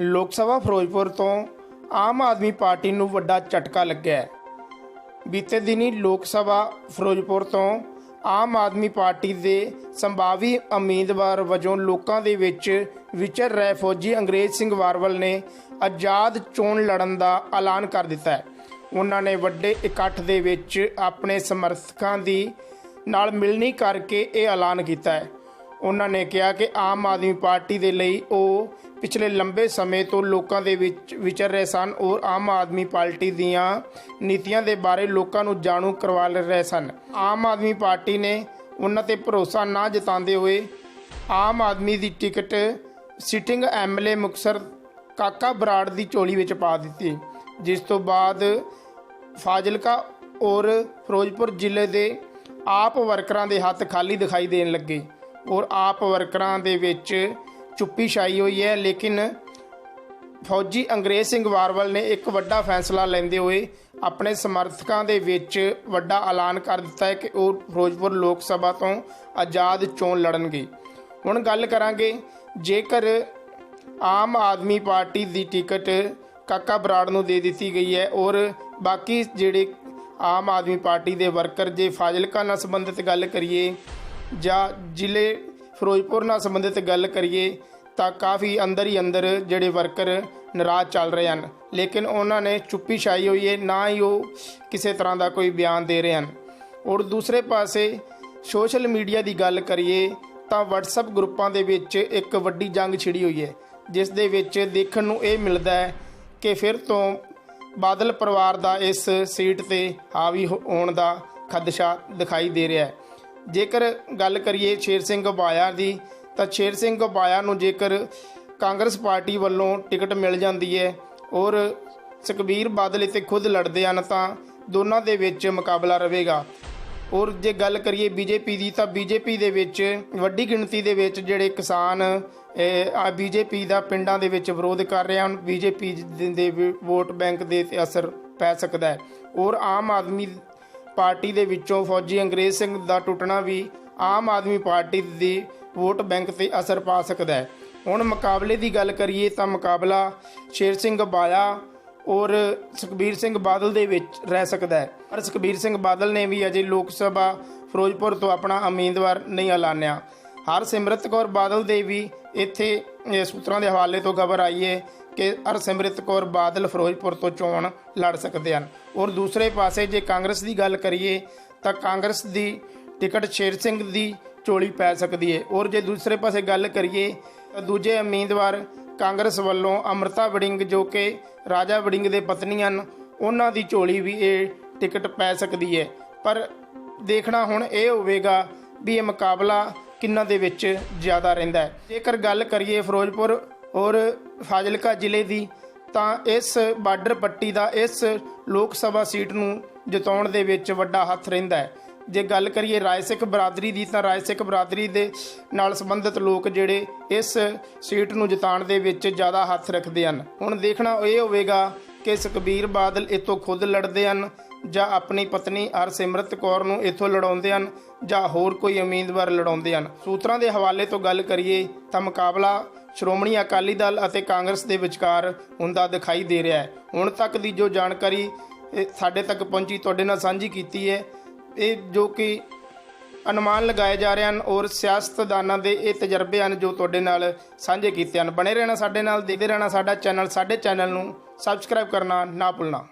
ਲੋਕ ਸਭਾ ਫਿਰੋਜ਼ਪੁਰ ਤੋਂ ਆਮ ਆਦਮੀ ਪਾਰਟੀ ਨੂੰ ਵੱਡਾ ਝਟਕਾ ਲੱਗਿਆ ਹੈ। ਬੀਤੇ ਦਿਨੀ ਲੋਕ ਸਭਾ ਫਿਰੋਜ਼ਪੁਰ ਤੋਂ ਆਮ ਆਦਮੀ ਪਾਰਟੀ ਦੇ ਸੰਭਾਵੀ ਉਮੀਦਵਾਰ ਵਜੋਂ ਲੋਕਾਂ ਦੇ ਵਿੱਚ ਵਿਚਰ ਰਹੇ ਫੌਜੀ ਅੰਗਰੇਜ਼ ਸਿੰਘ ਵਾਰਵਲ ਨੇ ਆਜ਼ਾਦ ਚੋਣ ਲੜਨ ਦਾ ਐਲਾਨ ਕਰ ਦਿੱਤਾ ਹੈ। ਉਹਨਾਂ ਨੇ ਵੱਡੇ ਇਕੱਠ ਦੇ ਵਿੱਚ ਆਪਣੇ ਸਮਰਥਕਾਂ ਦੀ ਨਾਲ ਮਿਲਣੀ ਕਰਕੇ ਇਹ ਐਲਾਨ ਕੀਤਾ ਹੈ। ਉਹਨਾਂ ਨੇ ਕਿਹਾ ਕਿ ਆਮ ਆਦਮੀ ਪਾਰਟੀ ਦੇ ਲਈ ਉਹ ਪਿਛਲੇ ਲੰਬੇ ਸਮੇਂ ਤੋਂ ਲੋਕਾਂ ਦੇ ਵਿੱਚ ਵਿਚਰ ਰਹੇ ਸਨ ਔਰ ਆਮ ਆਦਮੀ ਪਾਰਟੀ ਦੀਆਂ ਨੀਤੀਆਂ ਦੇ ਬਾਰੇ ਲੋਕਾਂ ਨੂੰ ਜਾਣੂ ਕਰਵਾ ਰਹੇ ਸਨ। ਆਮ ਆਦਮੀ ਪਾਰਟੀ ਨੇ ਉਹਨਾਂ ਤੇ ਭਰੋਸਾ ਨਾ ਜਤਾਉਂਦੇ ਹੋਏ ਆਮ ਆਦਮੀ ਦੀ ticket sitting MLA Muktsar Kaka Brar ਦੀ ਝੋਲੀ ਵਿੱਚ ਪਾ ਦਿੱਤੀ, ਜਿਸ ਤੋਂ ਬਾਅਦ ਫਾਜ਼ਿਲਕਾ ਔਰ ਫਿਰੋਜ਼ਪੁਰ ਜ਼ਿਲ੍ਹੇ ਦੇ ਆਪ ਵਰਕਰਾਂ ਦੇ ਹੱਥ ਖਾਲੀ ਦਿਖਾਈ ਦੇਣ ਲੱਗੇ। ਔਰ ਆਪ ਵਰਕਰਾਂ ਦੇ ਵਿੱਚ ਚੁੱਪੀ ਛਾਈ ਹੋਈ ਹੈ, ਲੇਕਿਨ ਫੌਜੀ ਅੰਗਰੇਜ਼ ਸਿੰਘ ਵਾਰਵਲ ਨੇ ਇੱਕ ਵੱਡਾ ਫੈਸਲਾ ਲੈਂਦੇ ਹੋਏ ਆਪਣੇ ਸਮਰਥਕਾਂ ਦੇ ਵਿੱਚ ਵੱਡਾ ਐਲਾਨ ਕਰ ਦਿੱਤਾ ਹੈ ਕਿ ਉਹ ਫਿਰੋਜ਼ਪੁਰ ਲੋਕ ਸਭਾ ਤੋਂ ਆਜ਼ਾਦ ਚੋਣ ਲੜਨਗੇ। ਹੁਣ ਗੱਲ ਕਰਾਂਗੇ, ਜੇਕਰ ਆਮ ਆਦਮੀ ਪਾਰਟੀ ਦੀ ਟਿਕਟ ਕਾਕਾ ਬਰਾੜ ਨੂੰ ਦੇ ਦਿੱਤੀ ਗਈ ਹੈ ਔਰ ਬਾਕੀ ਜਿਹੜੇ ਆਮ ਆਦਮੀ ਪਾਰਟੀ ਦੇ ਵਰਕਰ ਜੇ ਫਾਜ਼ਿਲਕਾ ਨਾਲ ਸੰਬੰਧਿਤ ਗੱਲ ਕਰੀਏ ਜਾਂ ਜ਼ਿਲ੍ਹੇ ਫਿਰੋਜ਼ਪੁਰ ਨਾਲ ਸੰਬੰਧਿਤ ਗੱਲ ਕਰੀਏ ਤਾਂ ਕਾਫੀ ਅੰਦਰ ਹੀ ਅੰਦਰ ਜਿਹੜੇ ਵਰਕਰ ਨਾਰਾਜ਼ ਚੱਲ ਰਹੇ ਹਨ। ਲੇਕਿਨ ਉਹਨਾਂ ਨੇ ਚੁੱਪੀ ਛਾਈ ਹੋਈ ਹੈ, ਨਾ ਹੀ ਉਹ ਕਿਸੇ ਤਰ੍ਹਾਂ ਦਾ ਕੋਈ ਬਿਆਨ ਦੇ ਰਹੇ ਹਨ। ਔਰ ਦੂਸਰੇ ਪਾਸੇ ਸੋਸ਼ਲ ਮੀਡੀਆ ਦੀ ਗੱਲ ਕਰੀਏ ਤਾਂ WhatsApp ਗਰੁੱਪਾਂ ਦੇ ਵਿੱਚ ਇੱਕ ਵੱਡੀ ਜੰਗ ਛਿੜੀ ਹੋਈ ਹੈ। ਜਿਸ ਦੇ ਵਿੱਚ ਦੇਖਣ ਨੂੰ ਇਹ ਮਿਲਦਾ ਹੈ ਕਿ ਫਿਰ ਤੋਂ ਬਾਦਲ ਪਰਿਵਾਰ ਦਾ ਇਸ ਸੀਟ ਤੇ ਹਾਵੀ ਹੋ- ਹੋਣ ਦਾ ਖਦਸ਼ਾ ਦਿਖਾਈ ਦੇ ਰਿਹਾ ਹੈ। ਜੇਕਰ ਗੱਲ ਕਰੀਏ ਸ਼ੇਰ ਸਿੰਘ ਬਾਇਆ ਦੀ, ਤਾਂ ਸ਼ੇਰ ਸਿੰਘ ਬਾਇਆ ਨੂੰ ਜੇਕਰ ਕਾਂਗਰਸ ਪਾਰਟੀ ਵੱਲੋਂ ਟਿਕਟ ਮਿਲ ਜਾਂਦੀ ਹੈ ਔਰ ਸੁਖਬੀਰ ਬਾਦਲ ਇੱਥੇ ਖੁਦ ਲੜਦੇ ਹਨ, ਤਾਂ ਦੋਨਾਂ ਦੇ ਵਿੱਚ ਮੁਕਾਬਲਾ ਰਹੇਗਾ। ਔਰ ਜੇ ਗੱਲ ਕਰੀਏ ਬੀਜੇਪੀ ਦੀ, ਤਾਂ ਬੀਜੇਪੀ ਦੇ ਵਿੱਚ ਵੱਡੀ ਗਿਣਤੀ ਦੇ ਵਿੱਚ ਜਿਹੜੇ ਕਿਸਾਨ ਆ ਬੀਜੇਪੀ ਦਾ ਪਿੰਡਾਂ ਦੇ ਵਿੱਚ ਵਿਰੋਧ ਕਰ ਰਹੇ ਹਨ, ਬੀਜੇਪੀ ਦੇ ਵੋਟ ਬੈਂਕ ਦੇ ਤੇ ਅਸਰ ਪੈ ਸਕਦਾ ਹੈ। ਔਰ ਆਮ ਆਦਮੀ ਪਾਰਟੀ ਦੇ ਵਿੱਚੋਂ ਫੌਜੀ ਅੰਗਰੇਜ਼ ਸਿੰਘ ਦਾ ਟੁੱਟਣਾ ਵੀ ਆਮ ਆਦਮੀ ਪਾਰਟੀ ਦੀ ਵੋਟ ਬੈਂਕ ਤੇ ਅਸਰ ਪਾ ਸਕਦਾ ਹੈ। ਹੁਣ ਮੁਕਾਬਲੇ ਦੀ ਗੱਲ ਕਰੀਏ ਤਾਂ ਮੁਕਾਬਲਾ ਸ਼ੇਰ ਸਿੰਘ ਬਾਇਆ ਔਰ ਸੁਖਬੀਰ ਸਿੰਘ ਬਾਦਲ ਦੇ ਵਿੱਚ ਰਹਿ ਸਕਦਾ ਹੈ। ਪਰ ਸੁਖਬੀਰ ਸਿੰਘ ਬਾਦਲ ਨੇ ਵੀ ਅਜੇ ਲੋਕ ਸਭਾ ਫਿਰੋਜ਼ਪੁਰ ਤੋਂ ਆਪਣਾ ਉਮੀਦਵਾਰ ਨਹੀਂ ਐਲਾਨਿਆ। ਹਰਸਿਮਰਤ ਕੌਰ ਬਾਦਲ ਦੇ ਵੀ ਇੱਥੇ ਸੂਤਰਾਂ ਦੇ ਹਵਾਲੇ ਤੋਂ ਖਬਰ ਆਈ ਹੈ ਕਿ ਹਰਸਿਮਰਤ ਕੌਰ ਬਾਦਲ ਫਿਰੋਜ਼ਪੁਰ ਤੋਂ ਚੋਣ ਲੜ ਸਕਦੇ ਹਨ। ਔਰ ਦੂਸਰੇ ਪਾਸੇ ਜੇ ਕਾਂਗਰਸ ਦੀ ਗੱਲ ਕਰੀਏ, ਤਾਂ ਕਾਂਗਰਸ ਦੀ ਟਿਕਟ ਸ਼ੇਰ ਸਿੰਘ ਦੀ ਝੋਲੀ ਪੈ ਸਕਦੀ ਹੈ ਔਰ ਜੇ ਦੂਸਰੇ ਪਾਸੇ ਗੱਲ ਕਰੀਏ, ਤਾਂ ਦੂਜੇ ਉਮੀਦਵਾਰ ਕਾਂਗਰਸ ਵੱਲੋਂ ਅਮਰਤਾ ਵੜਿੰਗ ਜੋ ਕਿ ਰਾਜਾ ਵੜਿੰਗ ਦੇ ਪਤਨੀ ਹਨ, ਉਹਨਾਂ ਦੀ ਝੋਲੀ ਵੀ ਇਹ ਟਿਕਟ ਪੈ ਸਕਦੀ ਹੈ ਪਰ ਦੇਖਣਾ ਹੁਣ ਇਹ ਹੋਵੇਗਾ ਵੀ ਇਹ ਮੁਕਾਬਲਾ ਕਿੰਨਾ ਦੇ ਵਿੱਚ ਜ਼ਿਆਦਾ ਰਹਿੰਦਾ ਹੈ ਜੇਕਰ ਗੱਲ ਕਰੀਏ ਫਿਰੋਜ਼ਪੁਰ ਔਰ ਫਾਜ਼ਿਲਕਾ ਜ਼ਿਲ੍ਹੇ ਦੀ, ਤਾਂ ਇਸ ਬਾਰਡਰ ਪੱਟੀ ਦਾ, ਇਸ ਲੋਕ ਸਭਾ ਸੀਟ ਨੂੰ ਜਿਤਾਉਣ ਦੇ ਵਿੱਚ ਵੱਡਾ ਹੱਥ ਰਹਿੰਦਾ ਹੈ। ਜੇ ਗੱਲ ਕਰੀਏ ਰਾਏ ਸਿੱਖ ਬਰਾਦਰੀ ਦੀ, ਤਾਂ ਰਾਏ ਸਿੱਖ ਬਰਾਦਰੀ ਦੇ ਨਾਲ ਸੰਬੰਧਿਤ ਲੋਕ ਜਿਹੜੇ ਇਸ ਸੀਟ ਨੂੰ ਜਿਤਾਉਣ ਦੇ ਵਿੱਚ ਜ਼ਿਆਦਾ ਹੱਥ ਰੱਖਦੇ ਹਨ। ਹੁਣ ਦੇਖਣਾ ਇਹ ਹੋਵੇਗਾ ਕਿ ਸੁਖਬੀਰ ਬਾਦਲ ਇਤੋਂ ਖੁਦ ਲੜਦੇ ਹਨ ਜਾਂ ਆਪਣੀ ਪਤਨੀ ਹਰਸਿਮਰਤ ਕੌਰ ਨੂੰ ਇਥੋਂ ਲੜਾਉਂਦੇ ਹਨ ਜਾਂ ਹੋਰ ਕੋਈ ਉਮੀਦਵਾਰ ਲੜਾਉਂਦੇ ਹਨ? ਸੂਤਰਾਂ ਦੇ ਹਵਾਲੇ ਤੋਂ ਗੱਲ ਕਰੀਏ ਤਾਂ ਮੁਕਾਬਲਾ ਸ਼੍ਰੋਮਣੀ ਅਕਾਲੀ ਦਲ ਅਤੇ ਕਾਂਗਰਸ ਦੇ ਵਿਚਕਾਰ ਹੁੰਦਾ ਦਿਖਾਈ ਦੇ ਰਿਹਾ ਹੈ। ਹੁਣ ਤੱਕ ਦੀ ਜੋ ਜਾਣਕਾਰੀ ਸਾਡੇ ਤੱਕ ਪਹੁੰਚੀ, ਤੁਹਾਡੇ ਨਾਲ ਸਾਂਝੀ ਕੀਤੀ ਹੈ। ਇਹ ਜੋ ਕਿ ਅਨੁਮਾਨ ਲਗਾਏ ਜਾ ਰਹੇ ਹਨ ਔਰ ਸਿਆਸਤਦਾਨਾਂ ਦੇ ਇਹ ਤਜਰਬੇ ਹਨ ਜੋ ਤੁਹਾਡੇ ਨਾਲ ਸਾਂਝੇ ਕੀਤੇ ਹਨ। ਬਣੇ ਰਹਿਣਾ ਸਾਡੇ ਨਾਲ, ਦੇਖਦੇ ਰਹਿਣਾ ਸਾਡਾ ਚੈਨਲ ਸਾਡੇ ਚੈਨਲ ਨੂੰ ਸਬਸਕ੍ਰਾਈਬ ਕਰਨਾ ਨਾ ਭੁੱਲਣਾ।